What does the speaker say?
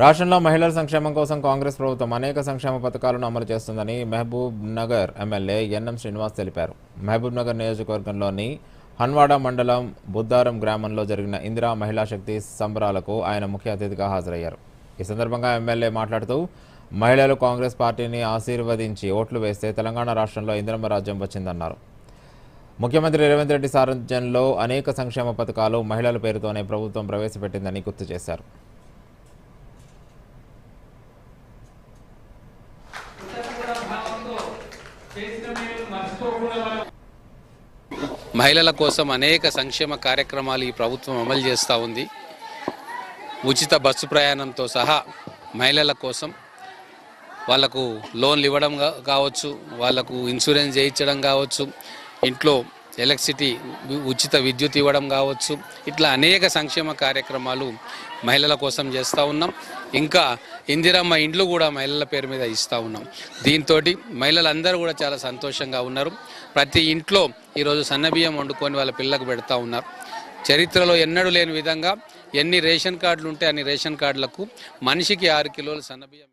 రాష్ట్రంలో మహిళల సంక్షేమం కోసం కాంగ్రెస్ ప్రభుత్వం అనేక సంక్షేమ పథకాలను అమలు చేస్తుందని మహబూబ్ నగర్ ఎమ్మెల్యే ఎన్ఎం శ్రీనివాస్ తెలిపారు. మహబూబ్ నగర్ నియోజకవర్గంలోని హన్వాడ మండలం బుద్దారం గ్రామంలో జరిగిన ఇందిరా మహిళా శక్తి సంబరాలకు ఆయన ముఖ్య అతిథిగా హాజరయ్యారు. ఈ సందర్భంగా ఎమ్మెల్యే మాట్లాడుతూ మహిళలు కాంగ్రెస్ పార్టీని ఆశీర్వదించి ఓట్లు వేస్తే తెలంగాణ రాష్ట్రంలో ఇందిరమ్మ రాజ్యం వచ్చిందన్నారు. ముఖ్యమంత్రి రేవంత్ రెడ్డి సారథ్యంలో అనేక సంక్షేమ పథకాలు మహిళల పేరుతోనే ప్రభుత్వం ప్రవేశపెట్టిందని గుర్తు చేశారు. మహిళల కోసం అనేక సంక్షేమ కార్యక్రమాలు ఈ ప్రభుత్వం అమలు చేస్తూ ఉంది. ఉచిత బస్సు ప్రయాణంతో సహా మహిళల కోసం వాళ్ళకు లోన్లు ఇవ్వడం కావచ్చు వాళ్ళకు ఇన్సూరెన్స్ చేయించడం కావచ్చు ఇంట్లో ఎలక్ట్రిసిటీ ఉచిత విద్యుత్ ఇవ్వడం కావచ్చు ఇట్లా అనేక సంక్షేమ కార్యక్రమాలు మహిళల కోసం చేస్తూ ఉన్నాం. ఇంకా ఇందిరమ్మ ఇండ్లు కూడా మహిళల పేరు మీద ఇస్తూ ఉన్నాం. దీంతో మహిళలందరూ కూడా చాలా సంతోషంగా ఉన్నారు. ప్రతి ఇంట్లో ఈరోజు సన్నబియ్యం వండుకొని వాళ్ళ పిల్లలకు పెడతా ఉన్నారు. చరిత్రలో ఎన్నడూ లేని విధంగా ఎన్ని రేషన్ కార్డులు ఉంటే అన్ని రేషన్ కార్డులకు మనిషికి ఆరు కిలోలు సన్నబియ్యం